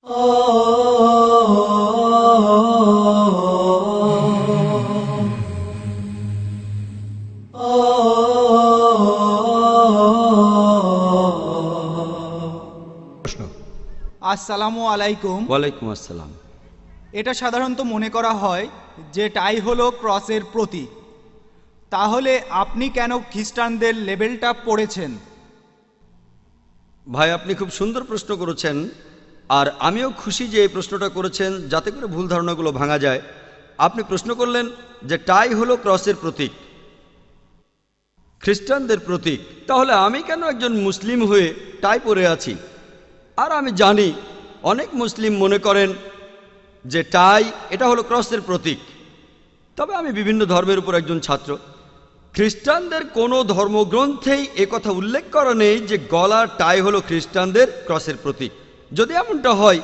আসসালামু আলাইকুম। ওয়ালাইকুম আসসালাম। এটা সাধারণত মনে করা হয় যে টাই হলো ক্রসের প্রতীক। তাহলে আপনি কেন খ্রিস্টানদের লেবেলটা পড়েছেন? ভাই আপনি খুব সুন্দর প্রশ্ন করেছেন। আর আমিও খুশি যে এই প্রশ্নটা করেছেন, যাতে করে ভুল ধারণাগুলো ভাঙা যায়। আপনি প্রশ্ন করলেন যে টাই হলো ক্রসের প্রতীক। খ্রিস্টানদের প্রতীক। তাহলে আমি কেন একজন মুসলিম হয়ে টাই পরে আছি? আর আমি জানি, অনেক মুসলিম মনে করেন যে টাই, এটা হলো ক্রসের প্রতীক। তবে আমি বিভিন্ন ধর্মের উপর একজন ছাত্র। খ্রিস্টানদের কোনো ধর্মগ্রন্থেই কথা উল্লেখ করা নেই যে গলার টাই হলো খ্রিস্টানদের ক্রসের প্রতীক। যদি এমনটা হয়,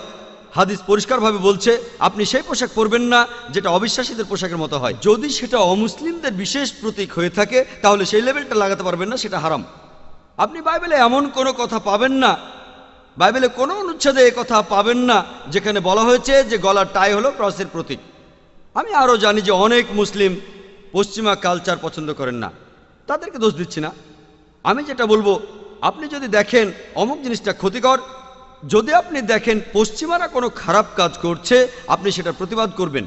হাদিস পরিষ্কারভাবে বলছে, আপনি সেই পোশাক পরবেন না যেটা অবিশ্বাসীদের পোশাকের মতো হয়। যদি সেটা অমুসলিমদের বিশেষ প্রতীক হয়ে থাকে, তাহলে সেই লেভেলটা লাগাতে পারবেন না, সেটা হারাম। আপনি বাইবেলে এমন কোনো কথা পাবেন না, বাইবেলে কোনো অনুচ্ছেদে এ কথা পাবেন না, যেখানে বলা হয়েছে যে গলার টাই হলো ক্রসের প্রতীক। আমি আরও জানি যে অনেক মুসলিম পশ্চিমা কালচার পছন্দ করেন না। তাদেরকে দোষ দিচ্ছি না। আমি যেটা বলব, আপনি যদি দেখেন অমুক জিনিসটা ক্ষতিকর যদি আপনি দেখেন পশ্চিমারা কোনো খারাপ কাজ করছে, আপনি সেটা প্রতিবাদ করবেন।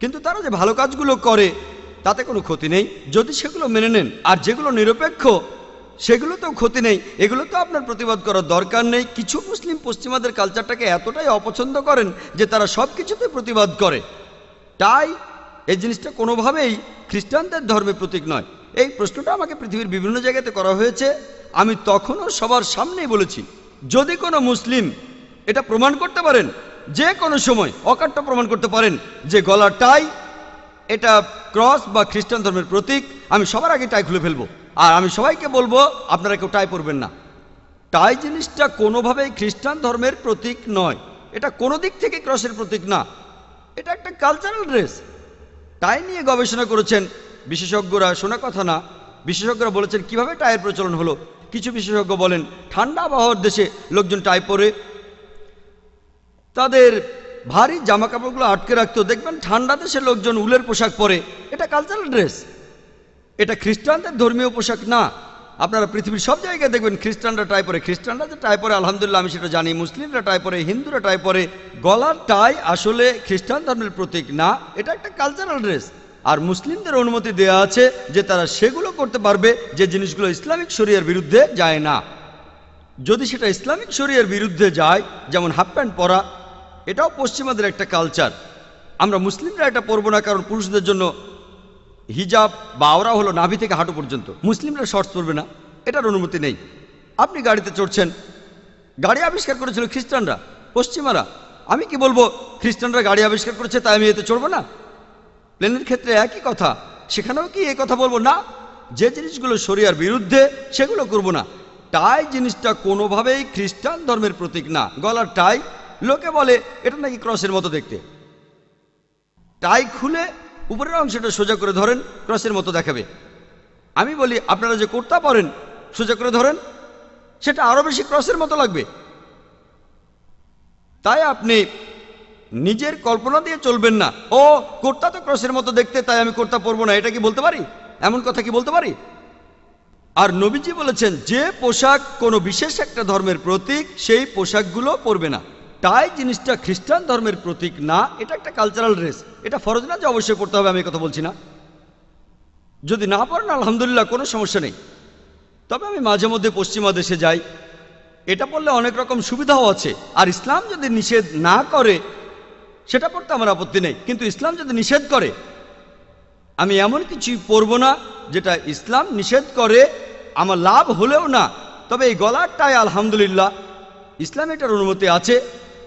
কিন্তু তারা যে ভালো কাজগুলো করে, তাতে কোনো ক্ষতি নেই। যদি সেগুলো মেনে নেন, আর যেগুলো নিরপেক্ষ, সেগুলো তো ক্ষতি নেই। এগুলো তো আপনার প্রতিবাদ করার দরকার নেই। কিছু মুসলিম পশ্চিমাদের কালচারটাকে এতটাই অপছন্দ করেন যে তারা সব কিছুতে প্রতিবাদ করে। তাই এই জিনিসটা কোনোভাবেই খ্রিস্টানদের ধর্মের প্রতীক নয়। এই প্রশ্নটা আমাকে পৃথিবীর বিভিন্ন জায়গাতে করা হয়েছে। আমি তখনও সবার সামনেই বলেছি। যদি কোনো মুসলিম এটা প্রমাণ করতে পারেন, যে কোনো সময় অকাট্য প্রমাণ করতে পারেন যে গলার টাই এটা ক্রস বা খ্রিস্টান ধর্মের প্রতীক, আমি সবার আগে টাই খুলে ফেলব। আর আমি সবাইকে বলব, আপনারা কেউ টাই পরবেন না। টাই জিনিসটা কোনোভাবেই খ্রিস্টান ধর্মের প্রতীক নয়। এটা কোনো দিক থেকে ক্রসের প্রতীক না। এটা একটা কালচারাল ড্রেস টাই নিয়ে গবেষণা করেছেন বিশেষজ্ঞরা, শোনা কথা না। বিশেষজ্ঞরা বলেছেন, কীভাবে টাইয়ের প্রচলন হলো? কিছু বিশেষজ্ঞ বলেন, ঠান্ডা আবহাওয়ার দেশে লোকজন টাই পরে। তাদের ভারী জামা কাপড়গুলো আটকে রাখতো দেখবেন ঠান্ডা দেশে লোকজন উলের পোশাক পরে। এটা কালচারাল ড্রেস এটা খ্রিস্টানদের ধর্মীয় পোশাক না। আপনারা পৃথিবীর সব জায়গায় দেখবেন খ্রিস্টানরা টাই পরে। খ্রিস্টানরা যে টাই পরে, আলহামদুলিল্লাহ আমি সেটা জানি। মুসলিমরা টাই পরে, হিন্দুরা টাই পরে। গলার টাই আসলে খ্রিস্টান ধর্মের প্রতীক না। এটা একটা কালচারাল ড্রেস আর মুসলিমদের অনুমতি দেয়া আছে যে তারা সেগুলো করতে পারবে যে জিনিসগুলো ইসলামিক শরিয়ার বিরুদ্ধে যায় না। যদি সেটা ইসলামিক শরিয়ার বিরুদ্ধে যায়, যেমন হাফ প্যান্ট পরা, এটাও পশ্চিমাদের একটা কালচার। আমরা মুসলিমরা এটা পরবো না, কারণ পুরুষদের জন্য হিজাব বা আওরা হলো নাভি থেকে হাঁটু পর্যন্ত। মুসলিমরা শর্টস পরবে না, এটার অনুমতি নেই। আপনি গাড়িতে চড়ছেন, গাড়ি আবিষ্কার করেছিল খ্রিস্টানরা, পশ্চিমারা। আমি কি বলব, খ্রিস্টানরা গাড়ি আবিষ্কার করেছে, তাই আমি এতে চড়বো না? প্লেনের ক্ষেত্রে একই কথা। সেখানেও কি এই কথা বলব? না। যে জিনিসগুলো শরিয়ার বিরুদ্ধে, সেগুলো করব না। টাই জিনিসটা কোনোভাবেই খ্রিস্টান ধর্মের প্রতীক না। গলার টাই। লোকে বলে, এটা নাকি ক্রসের মতো দেখতে। টাই খুলে উপরের অংশটা সোজা করে ধরেন, ক্রসের মতো দেখাবে। আমি বলি, আপনারা যে কুর্তা পরেন, সোজা করে ধরেন। সেটা আরও বেশি ক্রসের মতো লাগবে। তাই আপনি নিজের কল্পনা দিয়ে চলবেন না। ও, কুর্তা তো ক্রসের মতো দেখতে, তাই আমি কুর্তা পরবো না। এটা কি বলতে পারি? এমন কথা কি বলতে পারি? আর নবীজি বলেছেন, যে পোশাক কোনো বিশেষ একটা ধর্মের প্রতীক, সেই পোশাকগুলো পরবে না। তাই জিনিসটা খ্রিস্টান ধর্মের প্রতীক না, এটা একটা কালচারাল ড্রেস এটা ফরজ না যে অবশ্যই পড়তে হবে, আমি কথা বলছি না। যদি না পড়েন আলহামদুলিল্লাহ, কোনো সমস্যা নেই। তবে আমি মাঝে মধ্যে পশ্চিমা দেশে যাই। এটা পড়লে অনেক রকম সুবিধাও আছে। আর ইসলাম যদি নিষেধ না করে সেটা পড়তে আমার আপত্তি নেই। কিন্তু ইসলাম যদি নিষেধ করে, আমি এমন কিছুই পরব না যেটা ইসলাম নিষেধ করে, আমার লাভ হলেও না। তবে এই গলারটায় আলহামদুলিল্লাহ, ইসলাম এটার অনুমতি আছে,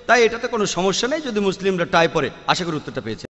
তাই এটাতে কোনো সমস্যা নেই যদি মুসলিমরা টাই পরে আশা করি উত্তরটা পেয়েছে।